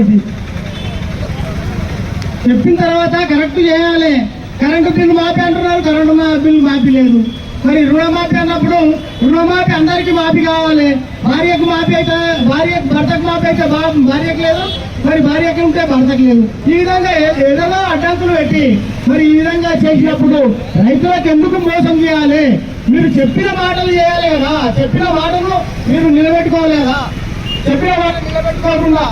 ఉంది చెప్పిన తర్వాత కరెక్ట్ చేయాలి. కరెంటు బిల్లు మాపి అంటున్నారు కరెంటు బిల్లు మాపి లేదు. మరి రుణమాఫీ అన్నప్పుడు రుణమాఫీ అందరికీ మాఫీ కావాలి. భార్యకు మాఫీ అయితే భార్య భర్తకు మాఫీ అయితే భార్యకు లేదు మరి భార్యకి ఉంటే భర్తకు లేదు. ఈ విధంగా ఏదైనా అడ్డంకులు పెట్టి మరి ఈ విధంగా చేసినప్పుడు రైతులకు ఎందుకు మోసం చేయాలి? మీరు చెప్పిన మాటలు చేయాలి కదా. చెప్పిన మాటలు మీరు నిలబెట్టుకోలేదా? చెప్పిన మాటలు నిలబెట్టుకోకుండా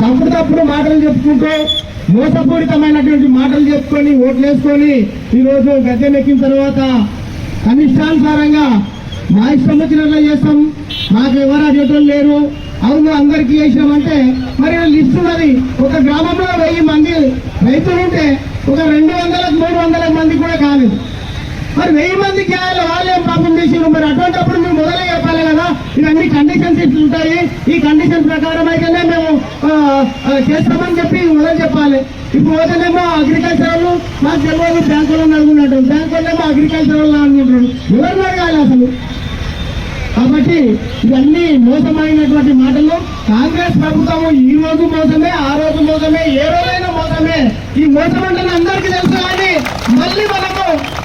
తప్పుడు తప్పుడు మాటలు చెప్పుకుంటూ మోసపూరితమైనటువంటి మాటలు చెప్పుకొని ఓట్లు వేసుకొని ఈరోజు గద్దెనెక్కిన తర్వాత కనిష్టానుసారంగా మా ఇష్టం వచ్చినట్లు చేస్తాం. మాకు ఎవరు అడిగేటోళ్ళు లేరు. అవును అందరికీ చేసినామంటే మరి లిస్ట్ ఉన్నది. ఒక గ్రామంలో వెయ్యి మంది రైతులు ఉంటే ఒక రెండు వందలకు మూడు వందలకు మంది కూడా కాలేదు. మరి వెయ్యి మంది చేయాలి వాళ్ళు ఏం పాపం చేసారు మరి అటువంటిప్పుడు మేము మొదలయ్యే కదా? ఇవన్నీ కండిషన్స్ ఇట్లా ఉంటాయి. ఈ కండిషన్ ప్రకారం అయితేనే మేము చేస్తామని చెప్పి మొదలు చెప్పాలి. ఇప్పుడు పోతేనేమో అగ్రికల్చర్ మాకు తెలియదు బ్యాంకులో అనుకున్నట్టు వాళ్ళేమో అగ్రికల్చర్ అనుకుంటారు ఎవరిని అడగాలి అసలు? కాబట్టి ఇవన్నీ మోసమైనటువంటి మాటలు. కాంగ్రెస్ ప్రభుత్వం ఈ రోజు మోసమే ఆ రోజు మోసమే ఏ రోజైనా మోసమే. ఈ మోసం అంటే అందరికీ తెలుసు కానీ మళ్ళీ మనం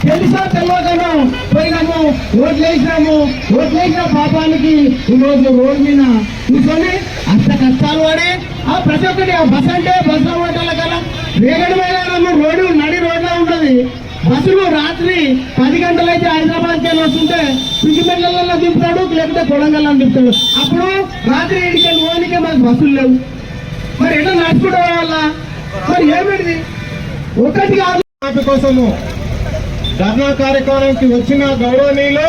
తెలుసా తెలియకను పోయినాము ఓట్లు వేసినాము ఓట్లు వేసిన పాపానికి ఈ రోజు రోడ్డు మీద కూర్చొని అంత కష్టాలు పడి ఆ ప్రతి ఒక్కటి ఆ బస్ అంటే బస్సు హోటల్ కదా. రేగడి మైదానం రోడ్డు నడి రోడ్లో ఉంటుంది. బస్సులు రాత్రి పది గంటలైతే హైదరాబాద్కి వెళ్ళి వస్తుంటే పిచ్చిమెట్లలో దింపుతాడు లేకపోతే కొడంగల్లో దింపుతాడు. అప్పుడు రాత్రి ఏడుకి వెళ్ళి ఓనికే మాకు బస్సులు లేవు. మరి ఎట్లా నడుచుకుంటే వల్ల మరి ఏమిటిది? ఒకటి కాదు. కోసము ధర్నా కార్యక్రమానికి వచ్చిన గౌరవనీయులు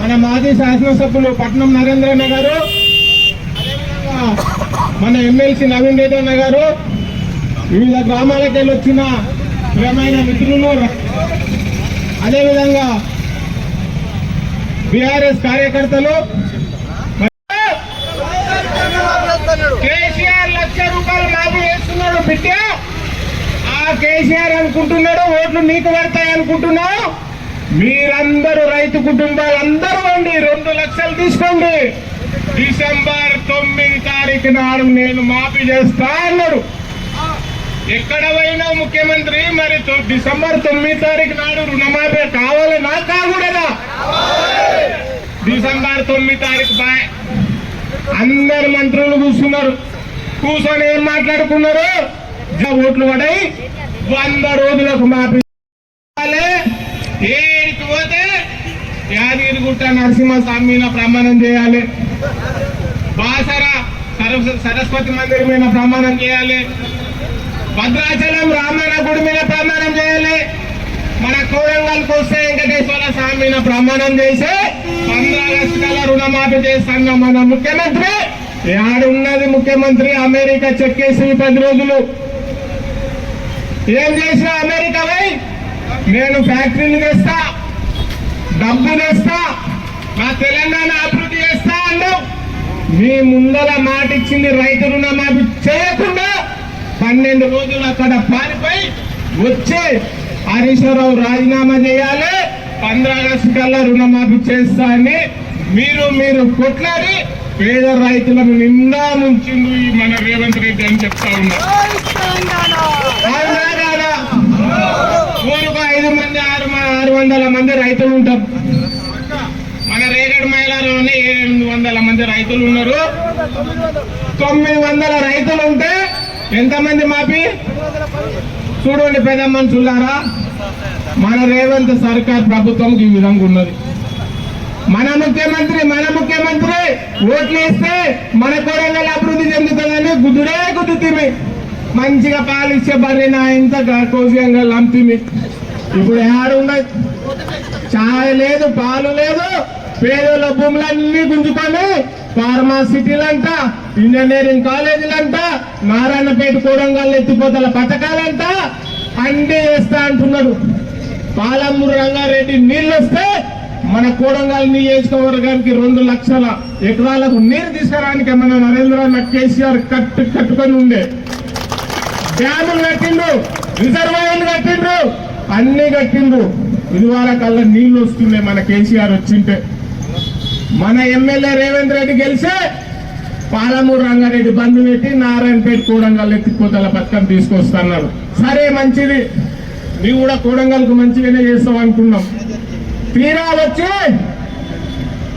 మన మాజీ శాసనసభ్యులు పట్నం నరేంద్రన్న గారు మన ఎమ్మెల్సీ నవీన్ రెడ్డి అన్న గారు వివిధ గ్రామాలకు వెళ్ళి వచ్చిన ప్రియమైన మిత్రులు అదేవిధంగా బీఆర్ఎస్ కార్యకర్తలు కేసీఆర్ లక్ష రూపాయలు మాఫీ చేస్తున్నాడు బిడ్డ ఆ కేసీఆర్ అనుకుంటున్నాడు ఓట్లు నీకు పడతాయి అనుకుంటున్నావు? మీరందరూ రైతు కుటుంబాలు అందరూ అండి రెండు లక్షలు తీసుకోండి. డిసెంబర్ తొమ్మిది తారీఖు నాడు నేను మాఫీ చేస్తా అన్నాడు. ఎక్కడ పోయినా ముఖ్యమంత్రి మరి డిసెంబర్ తొమ్మిది తారీఖు నాడు రుణమాఫీ కావాలి నాకు కాకూడదా డిసెంబర్ తొమ్మిది తారీఖు బాయ్ అందరు మంత్రులు కూర్చున్నారు. కూర్చొని ఏం మాట్లాడుకున్నారు? జా ఓట్లు పడాయి వంద రోజులకు మాపి ఏడికి పోతే యాదగిరిగుట్ట నరసింహస్వామి మీద ప్రమాణం చేయాలి. బాసర సరస్వతి మందిర్ మీద ప్రమాణం చేయాలి. భద్రాచలం రామాయణ గుడి మీద ప్రమాణం చేయాలి. మన కోరంగల్కి వస్తే వెంకటేశ్వర స్వామి మీద ప్రమాణం చేసి పంద్రాగస్టు కల్లా రుణమాఫీ చేస్తాన్న మన ముఖ్యమంత్రి. ఆడున్నది ముఖ్యమంత్రి అమెరికా చెక్కేసి పది రోజులు. ఏం చేసిన అమెరికా నేను ఫ్యాక్టరీలు తెస్తా డబ్బు తెస్తా నా తెలంగాణ అభివృద్ధి చేస్తా అన్నావు. మీ ముందల మాట ఇచ్చింది రైతు రుణమాఫీ చేయకుండా పన్నెండు రోజులు అక్కడ పారిపోయి వచ్చి హరీశ్వరరావు రాజీనామా చేయాలి పంద్రా ఆగస్టు కల్లా రుణమాఫీ చేస్తా అని మీరు మీరు కొట్లాడి పేద రైతులను నిండా ముంచిండు ఈ మన రేవంత్ రెడ్డి అని చెప్తా ఉన్నారు? ఊరుకు ఐదు మంది ఆరు ఆరు వందల మంది రైతులు ఉంటారు మన రేగడ్ మహిళలోనే ఎనిమిది వందల మంది రైతులు ఉన్నారు. తొమ్మిది వందల రైతులు ఉంటే ఎంతమంది మాపి? చూడండి పెద్ద మనుషులారా మన రేవంత్ సర్కార్ ప్రభుత్వం ఈ విధంగా ఉన్నది. మన ముఖ్యమంత్రి మన ముఖ్యమంత్రి ఓట్లు వేస్తే మన కోరంగా అభివృద్ధి చెందుతుందని గుద్దుడే గుద్దుతీమే. మంచిగా పాలిచ్చే బర్రె నా ఇంత కోసియంగా లంపిమి ఇప్పుడు ఏడున్నది చాయ్ లేదు పాలు లేదు. పేదల భూములన్నీ గుంజుకొని ఫార్మాసిటీలంట ఇంజనీరింగ్ కాలేజీలంట నారాయణపేట కోడంగల్ ఎత్తిపోతల పథకాలంట. అన్ని వేస్తా అంటున్నాడు. పాలమూరు రంగారెడ్డి నీళ్ళు వస్తే మన కోడంగల్ నియోజకవర్గానికి రెండు లక్షల ఎకరాలకు నీరు తీసుకురానికి మన నరేంద్ర కేసీఆర్ కట్టు కట్టుకొని ఉండే. డ్యాములు కట్టిండ్రు రిజర్వాయర్లు కట్టిండ్రు అన్ని కట్టిండ్రు. ఇదివార కల్లా నీళ్ళు వస్తున్నాయి మన కేసీఆర్ వచ్చింటే. మన ఎమ్మెల్యే రేవంత్ రెడ్డి గెలిచే పాలమూరు రంగారెడ్డి బంద్ పెట్టి నారాయణపేట కూడంగల్ ఎత్తిపోతల పథకం తీసుకొస్తున్నారు. సరే మంచిది. నీవు కూడా కూడంగల్కు మంచిగానే చేస్తావు అనుకున్నాం. తీరా వచ్చి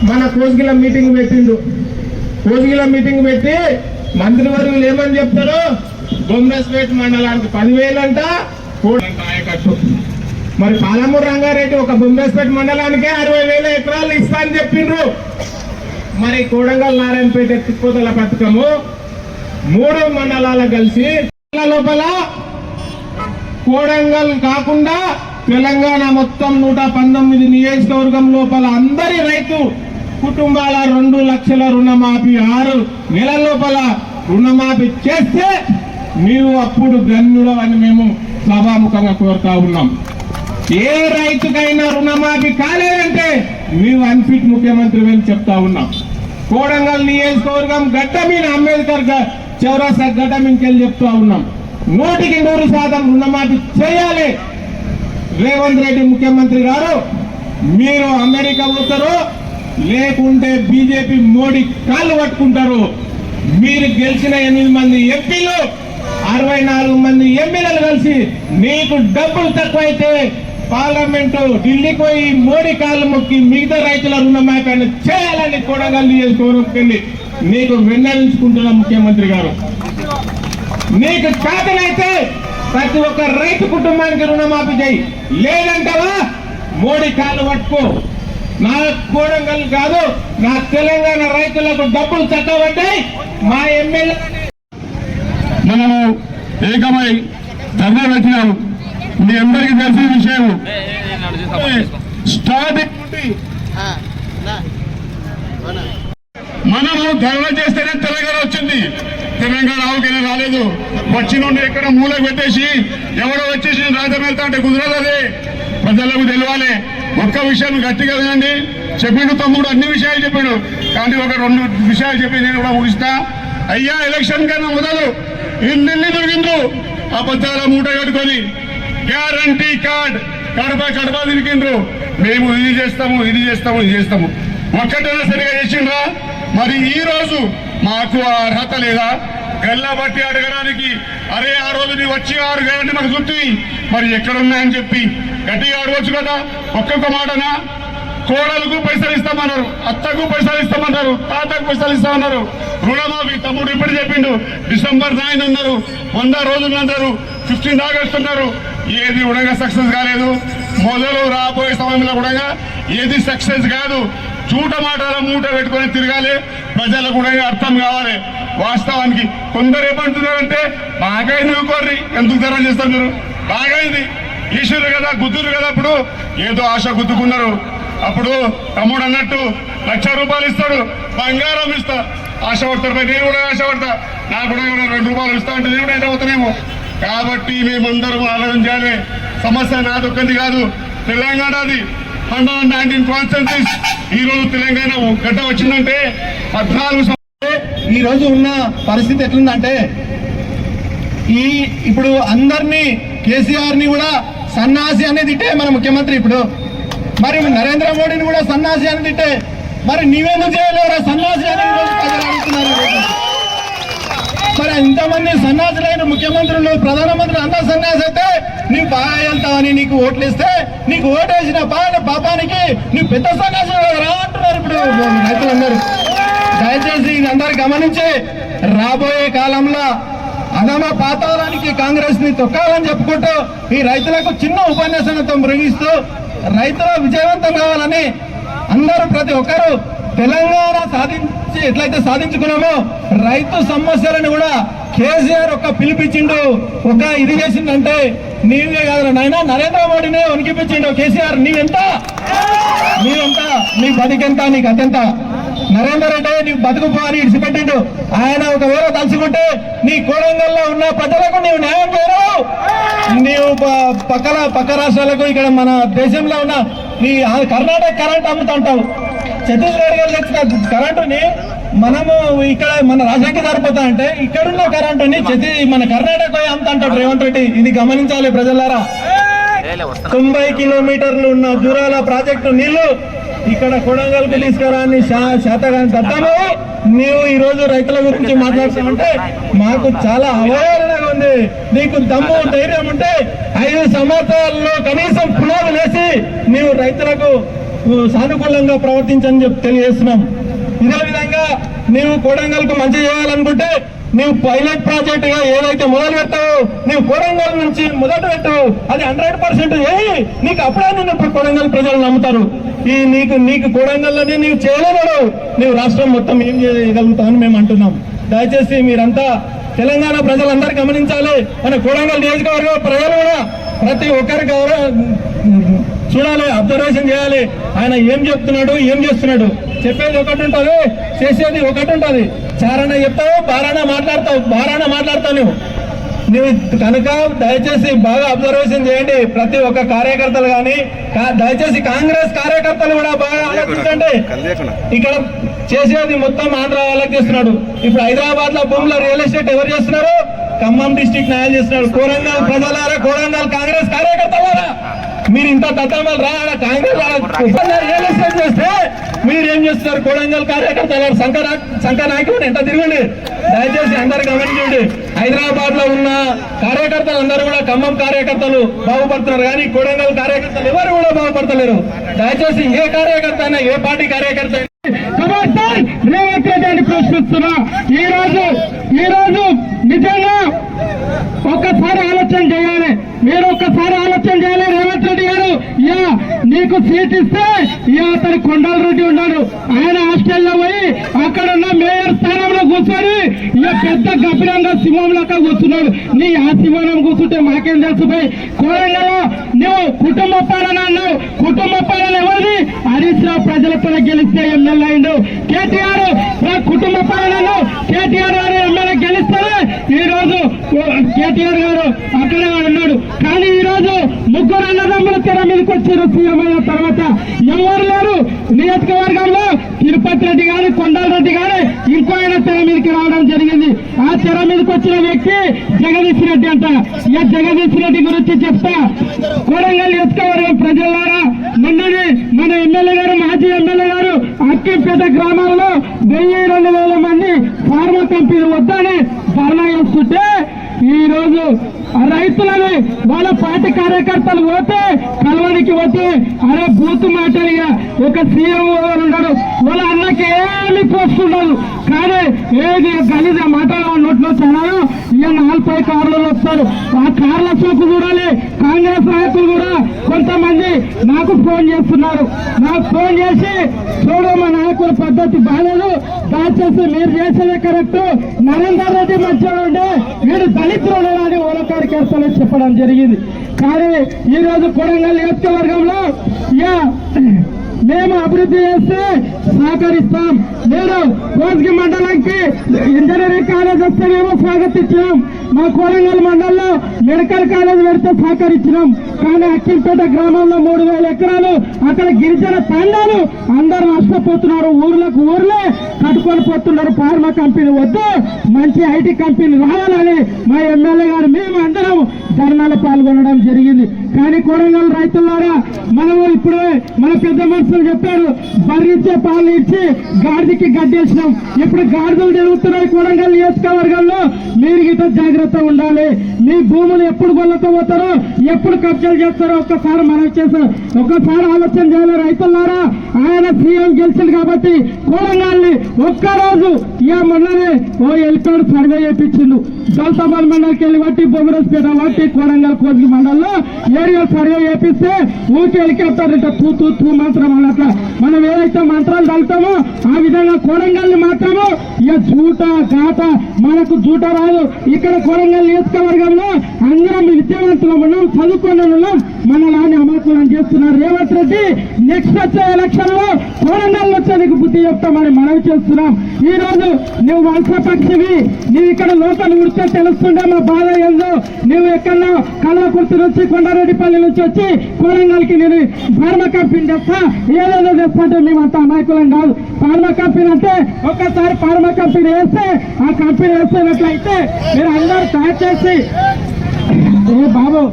మన కోసిగిల మీటింగ్ పెట్టిండు కోసిగిల మీటింగ్ పెట్టి మంత్రివర్గులు ఏమని చెప్తారు బొమ్మస్పేట మండలానికి పదివేలంట కూడంగల్ మరి పాలమూరు రంగారెడ్డి ఒక బొమ్మస్పేట మండలానికే అరవై వేల ఎకరాలు ఇస్తా అని చెప్పిండ్రు. మరి కోడంగల్ నారాయణపేట ఎత్తిపోతల పథకము మూడు మండలాల కలిసి లోపల కోడంగల్ కాకుండా తెలంగాణ మొత్తం నూట పంతొమ్మిది నియోజకవర్గం లోపల అందరి రైతు కుటుంబాల రెండు లక్షల రుణమాఫీ ఆరు నెలల లోపల రుణమాఫీ చేస్తే నీవు అప్పుడు ధన్యుడు అని మేము సభాముఖంగా కోరుతా ఉన్నాం. ఏ రైతుకైనా రుణమాఫీ కాలేదంటే నీవు అన్ఫిట్ ముఖ్యమంత్రి అని చెప్తా ఉన్నాం. కోడంగల్ నియోజకవర్గం గడ్డ మీద అంబేద్కర్ చౌరాసా గడ్డ మీదకెళ్ళి చెప్తా ఉన్నాం. నూటికి నూరు శాతం రుణమాఫీ చేయాలి. రేవంత్ రెడ్డి ముఖ్యమంత్రి గారు మీరు అమెరికా పోతారు లేకుంటే బీజేపీ మోడీ కాళ్ళు పట్టుకుంటారు మీరు గెలిచిన ఎనిమిది మంది ఎంపీలు అరవై నాలుగు మంది ఎమ్మెల్యేలు కలిసి నీకు డబ్బులు తక్కువైతే పార్లమెంటు ఢిల్లీకి పోయి మోడీ కాళ్ళు మొక్కి మిగతా రైతుల రుణమాఫీ చేయాలని కొడగల్ నియోజకవర్గం నీకు విన్నవించుకుంటున్నా ముఖ్యమంత్రి గారు. నీకు చేతనైతే ప్రతి ఒక్క రైతు కుటుంబానికి రుణమాఫీ చేయి. లేదంటావా? మోడీ కాళ్ళు పట్టుకో. నా కోడంగల్ కాదు నా తెలంగాణ రైతులకు డబ్బులు చక్కబడ్డాయి మా ఎమ్మెల్యే ఏకమై ధర్నా పెట్టినాము మీ అందరికీ తెలిసిన విషయం. స్టార్టింగ్ నుండి మనము ధర్నా చేస్తేనే తెలంగాణ వచ్చింది. తెలంగాణ ఆవుకైనా రాలేదు. వచ్చి నుండి ఎక్కడ మూలకు పెట్టేసి ఎవడో వచ్చేసి నేను వెళ్తా అంటే కుదరదు అది. ప్రజలకు తెలియాలి ఒక్క విషయం గట్టిగా వినండి. చెప్పిండు తమ్ముడు అన్ని విషయాలు చెప్పాడు. కానీ ఒక రెండు విషయాలు చెప్పి నేను కూడా ముగిస్తా. అయ్యా ఎలక్షన్ కన్నా మొదలు. ఇల్లు దొరికిండ్రు అబద్ధాల మూట కట్టుకొని. గ్యారంటీ కార్డ్ కడప కడప తిరిగిండ్రు. మేము ఇది చేస్తాము ఇది చేస్తాము ఇది చేస్తాము. ఒక్కటైనా సరిగా చేసిండ్రా? మరి ఈ రోజు మాకు అర్హత లేదా? గల్లా బట్టి అడగడానికి అరే ఆ రోజు నీ వచ్చి ఆరు గ్యారంటీ మాకు చూపి మరి ఎక్కడున్నాయని చెప్పి. గట్టిగా అడగవచ్చు కదా? ఒక్కొక్క మాటనా? కోడలకు పైసలు ఇస్తామన్నారు అత్తకు పైసలు ఇస్తామన్నారు తాతకు పైసలు ఇస్తామన్నారు. రుణమాఫీ తమ్ముడు ఇప్పుడు చెప్పిండు. డిసెంబర్ నైన్ అన్నారు. వంద రోజులు అన్నారు. ఫిఫ్టీన్ ఆగస్ట్ అన్నారు. ఏది కూడా సక్సెస్ కాలేదు. మొదలు రాబోయే సమయంలో కూడా ఏది సక్సెస్ కాదు. చూట మాటల మూట పెట్టుకొని తిరగాలి. ప్రజలకు కూడా అర్థం కావాలి. వాస్తవానికి కొందరు ఏమంటున్నారంటే బాగా నువ్వుకోర్రి ఎందుకు ధర చేస్తారు మీరు బాగైంది. ఈశ్వరు కదా గుద్దురు కదా అప్పుడు ఏదో ఆశ గుద్దుకున్నారు. అప్పుడు తమ్ముడు అన్నట్టు లక్ష రూపాయలు ఇస్తాడు. బంగారం ఇస్తా. ఆశ నేను కూడా ఆశపడతా. నాకు కూడా ఏమైనా రెండు రూపాయలు ఇస్తా అంటే నేను కూడా అవుతానేమో. కాబట్టి మేమందరం ఆలోచన చేయాలి. సమస్య నాదొక్కంది కాదు. తెలంగాణది హండ్రెడ్ నైన్టీన్ కాన్స్టెన్సీస్ ఈ రోజు తెలంగాణ గడ్డ వచ్చిందంటే పద్నాలుగు ఈ రోజు ఉన్న పరిస్థితి ఎట్లుందంటే ఈ ఇప్పుడు అందరినీ కేసీఆర్ని కూడా సన్నాసి అనేది తిట్టే మన ముఖ్యమంత్రి ఇప్పుడు. మరి నరేంద్ర మోడీని కూడా సన్నాసి అని తింటే మరి నీవేమో చేయలేరా సన్నాసి అని మరి ఇంతమంది సన్నాసులైన ముఖ్యమంత్రులు ప్రధానమంత్రులు అందరు సన్యాసి అయితే నీవు బాగా వెళ్తావని నీకు ఓట్లు ఇస్తే నీకు ఓటేసిన బాగా పాపానికి నీ పెద్ద సన్యాసి రా అంటున్నారు ఇప్పుడు రైతులందరూ. దయచేసి ఇది అందరు గమనించి రాబోయే కాలంలో అదమ పాతాళానికి కాంగ్రెస్ని తొక్కాలని చెప్పుకుంటూ ఈ రైతులకు చిన్న ఉపన్యాసంతో మృగిస్తూ రైతులు విజయవంతం కావాలని అందరూ ప్రతి ఒక్కరూ తెలంగాణ సాధించి ఎట్లయితే సాధించుకున్నామో రైతు సమస్యలను కూడా కేసీఆర్ ఒక పిలిపించిండు ఒక ఇది చేసిందంటే నీవే కాదు నాయన నరేంద్ర మోడీనే వణికిపించిండు కేసీఆర్. నీవెంత? నీవెంత? నీ బతికెంత? నీకు అత్యంత నరేందర్ రెడ్డి నీకు బతుకు పో అని ఇడిచిపెట్టిండు. ఆయన ఒకవేళ తలుచుకుంటే నీ కోడంగల్లో ఉన్న ప్రజలకు నీవు న్యాయం చేయరు. నీవు పక్కన పక్క రాష్ట్రాలకు ఇక్కడ మన దేశంలో ఉన్న నీ కర్ణాటక కరెంట్ అమ్ముతుంటావు. ఛత్తీస్గఢ్ గారు తెచ్చిన కరెంటుని మనము ఇక్కడ మన రాష్ట్రానికి సరిపోతా అంటే ఇక్కడున్న కరెంటుని ఛత్తీ మన కర్ణాటక అమ్ముతుంటాడు రేవంత్ రెడ్డి. ఇది గమనించాలి ప్రజలారా. తొంభై కిలోమీటర్లు ఉన్న దూరాల ప్రాజెక్టు నీళ్ళు ఇక్కడ కొడంగల్కి తీసుకురాని శాతగాని దత్తము నీవు ఈ రోజు రైతుల గురించి మాట్లాడుతామంటే మాకు చాలా అవహేళనగా ఉంది. నీకు దమ్ము ధైర్యం ఉంటే ఐదు సంవత్సరాల్లో కనీసం పునాదు వేసి నీవు రైతులకు సానుకూలంగా ప్రవర్తించని చెప్పి తెలియజేస్తున్నాం. ఇదే విధంగా నీవు కొడంగల్కు మంచి చేయాలనుకుంటే నీవు పైలట్ ప్రాజెక్ట్గా ఏదైతే మొదలు పెట్టావు నీవు కొడంగల్ నుంచి మొదలు పెట్టావు అది హండ్రెడ్ పర్సెంట్ చేయి. నీకు అప్పుడే నిన్ను కొడంగల్ ప్రజలు నమ్ముతారు. ఈ నీకు నీకు కొడంగల్లోనే నీవు చేయలేడు నీవు రాష్ట్రం మొత్తం ఏం చేయగలుగుతావని మేము అంటున్నాం. దయచేసి మీరంతా తెలంగాణ ప్రజలందరూ గమనించాలి. మన కొడంగల్ నియోజకవర్గ ప్రజలు కూడా ప్రతి ఒక్కరి చూడాలి అబ్జర్వేషన్ చేయాలి. ఆయన ఏం చెప్తున్నాడు ఏం చేస్తున్నాడు? చెప్పేది ఒకటి ఉంటుంది చేసేది ఒకటి ఉంటుంది. చారణ చెప్తావు బారాన మాట్లాడతావు బారాన మాట్లాడతావు నువ్వు. కనుక దయచేసి బాగా అబ్జర్వేషన్ చేయండి. ప్రతి ఒక్క కార్యకర్తలు కానీ దయచేసి కాంగ్రెస్ కార్యకర్తలు కూడా బాగా ఆలోచించండి. ఇక్కడ చేసేది మొత్తం ఆంధ్ర వాళ్ళకి చేస్తున్నాడు. ఇప్పుడు హైదరాబాద్లో భూముల రియల్ ఎస్టేట్ ఎవరు చేస్తున్నారు? ఖమ్మం డిస్టిక్ న్యాయం చేస్తున్నారు కోరంగల్ ప్రజలారా కోరంగల్ కాంగ్రెస్ కార్యకర్తలారా మీరు ఇంత దత్తమలు రా ఆడ కాంగ్రెస్ రియల్ ఎస్టేట్ చేస్తే మీరు ఏం చేస్తున్నారు? కోడంగల్ కార్యకర్తలు శంకర శంకర్ నాయకుడు ఎంత తిరగండి. దయచేసి అందరు గమనించండి. హైదరాబాద్లో ఉన్న కార్యకర్తలు అందరూ కూడా ఖమ్మం కార్యకర్తలు బాగుపడుతున్నారు. కానీ కొడంగల్ కార్యకర్తలు ఎవరు కూడా బాగుపడతలేరు. దయచేసి ఏ కార్యకర్త అయినా ఏ పార్టీ కార్యకర్త అయినా. రేవంత్ రెడ్డి అని ప్రశ్నిస్తున్నా. ఈ రోజు ఈ రోజు నిజంగా ఒక్కసారి ఆలోచన చేయాలి. మీరు ఒక్కసారి ఆలోచన చేయాలి యా నీకు సీట్ ఇస్తే యా అతను కొండల రెడ్డి ఉన్నాడు. ఆయన హాస్టల్లో పోయి అక్కడ ఉన్న మేయర్ స్థానంలో కూర్చొని ఇక పెద్ద గభీరంగా సింహం లెక్క కూర్చున్నాడు. నీ ఆ సింహం కూర్చుంటే మాకేం తెలుసు పోయి కోరంగలో నువ్వు కుటుంబ పాలన అన్నావు. కుటుంబ పాలన ఎవరిది? హరీష్ రావు ప్రజలతో గెలిస్తే ఎమ్మెల్యే అయిండు. కేటీఆర్ ప్ర- కుటుంబ పాలనలో కేటీఆర్ గారు ఎమ్మెల్యే గెలిస్తారే ఈ రోజు కేటీఆర్ గారు అక్కడే ఉన్నాడు. కానీ ముగ్గురు అన్నదమ్ములు తెర మీదకి వచ్చారు. సీఎం అయిన తర్వాత ఎవరు లేరు? నియోజకవర్గంలో తిరుపతి రెడ్డి గాని కొండల రెడ్డి గాని ఇంకో ఆయన తెర మీదకి రావడం జరిగింది. ఆ తెర మీదకి వచ్చిన వ్యక్తి జగదీష్ రెడ్డి అంట. ఈ జగదీష్ రెడ్డి గురించి చెప్తా. కొడంగల్ నియోజకవర్గం ప్రజలారా మొన్ననే మన ఎమ్మెల్యే గారు మాజీ ఎమ్మెల్యే గారు అక్కింపేట గ్రామాలలో వెయ్యి రెండు వేల మంది ఫార్మా కంపెనీ వద్దని ధర్నా చేస్తుంటే ఈ రోజు రైతులని వాళ్ళ పార్టీ కార్యకర్తలు పోతే ఇంటికి పోతే అరే బూత్ మాటలుగా ఒక సీఎం ఉన్నాడు. వాళ్ళ అన్నకి ఏమి పోస్ట్ కానీ ఏది గలీజ మాటలు నోట్లో చాలా ఇక నాలుగు కార్లలో వస్తారు ఆ కార్ల సోకు చూడాలి. కాంగ్రెస్ నాయకులు కూడా కొంతమంది నాకు ఫోన్ చేస్తున్నారు. నాకు ఫోన్ చేసి చూడు మా నాయకుల పద్ధతి బాగాలేదు దయచేసి మీరు చేసేదే కరెక్ట్. నరేందర్ రెడ్డి మధ్యలో ఉండే వీడు దళితులు అని ఓలకాడి చెప్పడం జరిగింది. కానీ ఈ రోజు కొడంగల్ నియోజకవర్గంలో ఇక మేము అభివృద్ధి చేస్తే సహకరిస్తాం. నేను కోస్గి మండలానికి ఇంజనీరింగ్ కాలేజ్ వస్తే మేము స్వాగతించాం మా కోరంగల్ మండలంలో మెడికల్ కాలేజ్ పెడితే సహకరించినాం. కానీ అక్కింపేట గ్రామంలో మూడు వేల ఎకరాలు అక్కడ గిరిజన తండాలు అందరూ నష్టపోతున్నారు. ఊర్లకు ఊర్లే కట్టుకొని పోతున్నారు. ఫార్మా కంపెనీ వద్దు మంచి ఐటీ కంపెనీ రావాలని మా ఎమ్మెల్యే గారు మేము అందరం ధర్నాలో పాల్గొనడం జరిగింది. కానీ కోరంగల్ రైతులారా మనము ఇప్పుడు మన పెద్ద మనుషులు చెప్పారు బర్రిచ్చే పాలు ఇచ్చి గాడిదకి గడ్డేసినాం. ఇప్పుడు గాడిదలు జరుగుతున్నాయి కోరంగల్ నియోజకవర్గంలో. మీరు గిట్ట జాగ్రత్త ఉండాలి. మీ భూములు ఎప్పుడు గొల్లతో పోతారో ఎప్పుడు కబ్జాలు చేస్తారో ఒక్కసారి మనం చేస్తాం. ఒక్కసారి ఆలోచన చేయాలి రైతులారా. ఆయన సీఎం గెలిచింది కాబట్టి కోరంగాల్ని ఒక్కరోజు ఇక మొన్ననే ఓ వెళ్ళిపోయాడు సర్వే చేయించిండు దళితాబాద్ మండలికి వెళ్ళి బట్టి బొమ్మరస్పేట బట్టి కోరంగల్ కోజి మండల్లో ఏరియా సర్వే చేపిస్తే ఊరికి హెలికాప్టర్ అంటే తూ తూ తూ మంత్రం అన్నట్ల మనం ఏదైతే మంత్రాలు తలుతామో ఆ విధంగా కోరంగల్ని మాత్రము. ఇక జూట గాట మనకు జూట రాదు. ఇక్కడ కొరంగల్ నియోజకవర్గంలో అందరం విద్యావంతులం ఉన్నాం చదువుకున్న ఉన్నాం మనలాని అమాకులం చేస్తున్నారు రేవంత్ రెడ్డి నెక్స్ట్ వచ్చే ఎలక్షన్లో కొరంగల్ వచ్చే నీకు బుద్ధి చెప్తామని మనవి చేస్తున్నాం. ఈ రోజు నువ్వు వంశపక్షివి నువ్వు ఇక్కడ లోకల్ ఉడితే తెలుస్తుండే మా బాధ ఏందో. నువ్వు ఎక్కడో కళ్ళకుర్తి నుంచి కొండారెడ్డిపల్లి నుంచి వచ్చి కొరంగల్కి నేను ఫార్మా కంపెనీ తెస్తా. ఏదేదో తెస్తుంటే మేమంతా అమాయకులం కాదు. ఫార్మా కంపెనీ అంటే ఒక్కసారి ఫార్మా కంపెనీ వేస్తే ఆ కంపెనీ వేస్తున్నట్లయితే మీరు అందరూ దయచేసి ఏ బాబు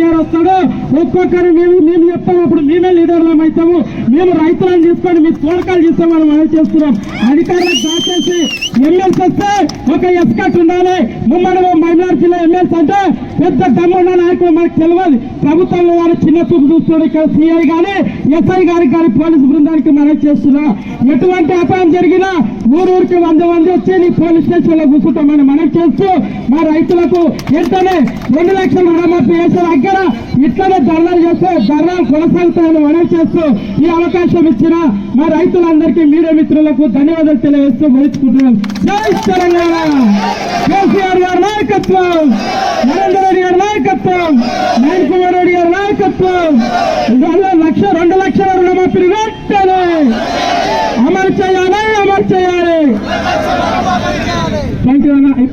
కేసీఆర్ వస్తాడు ఒక్కొక్కరు మేము మేము చెప్తాం. అప్పుడు మేమే లీడర్లం అవుతాము. మేము రైతులను తీసుకొని మీ తోడకాలు చేస్తామని మనం చేస్తున్నాం. అధికారులకు దాచేసి ఎమ్మెల్సీ వస్తే ఒక ఎస్కట్ ఉండాలి. ముమ్మడి మైనార్టీలో ఎమ్మెల్సీ అంటే పెద్ద దమ్మున్న నాయకులు మనకు తెలియదు. ప్రభుత్వంలో వారు చిన్న చూపు చూస్తున్నాడు ఇక్కడ సిఐ కానీ ఎస్ఐ గారికి కానీ పోలీసు బృందానికి మనం చేస్తున్నాం. ఎటువంటి అపాయం జరిగినా ఊరూరికి వంద మంది వచ్చి నీ పోలీస్ స్టేషన్లో కూర్చుంటామని మనం చేస్తూ మా రైతులకు వెంటనే రెండు లక్షల రుణమాఫీ చేసే దగ్గర ఇట్లనే ధర్నాలు చేస్తే ధర్నాలు కొనసాగుతాయని మనం చేస్తూ ఈ అవకాశం ఇచ్చిన మా రైతులందరికీ మీడియా మిత్రులకు ధన్యవాదాలు తెలియజేస్తూ ముగించుకుంటున్నాం. జై తెలంగాణ! కేసీఆర్ గారి నాయకత్వం! నరేంద్ర రెడ్డి గారి నాయకత్వం! నాయన్ కుమార్ రెడ్డి గారి నాయకత్వం! ఇవాళ లక్ష రెండు లక్షల రుణమాఫీ వెంటనే అమలు చేయాలి అమలు చేయాలి! థ్యాంక్ యూ అన్న.